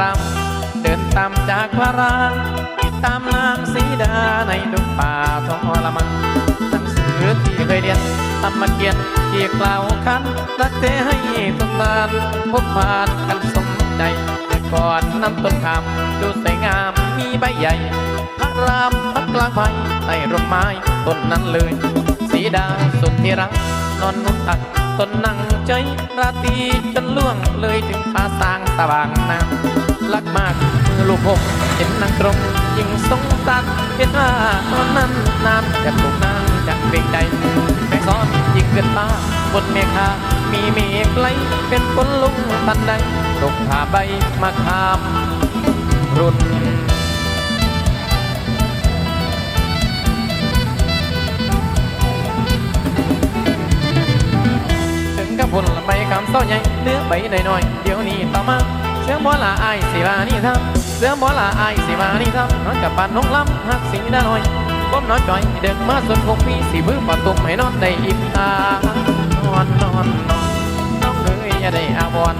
รำเดินตามจากพระรามติดตามนางสีดาในดงป่าทองละมังหนังสือที่เคยเรียนตำมาเกียนที่กล่าวคันรักเธอให้ทุกบานพบผ่านกันสมใจแต่ก่อนน้ำต้นขามดูสวยงามมีใบใหญ่ พระรามพักกลางไม้ใต้ร่มไม้ต้นนั้นเลย สีดาสุดที่รักนอนนุ่งตักต้นนั่งใจราตรีจนล่วงเลยถึงฟ้าสาง ตาบางน้ำรักมากมือลูกหกเห็นนางตรงยิ่งสงสารเห็นว่าตอนนั้นนานจะถูกนางจะเกรงใจแม่ซ้อนยิ่งเกินมาบนเมฆามีเมฆไหลเป็นฝนลุงตันใดตกผ่าใบมาคามรุ่น งพุ่นใบคำเศร้าใหญ่เนื้อใบหน่อยๆเดี๋ยวนี้ต่อมาเสื้อบ่ลาไอายสิวานี่ทำเสื้อบ่ลาไอายสิวานี่ทำนอนกับปานน้องลำหักสีน่าหน่อยก้มน้อยจ่อยเด็กมาสนคงพี่สีพื้นปะตุกให้นอนได้อิ่มตานอนนอนนอนน้องเลยอย่าได้อาวน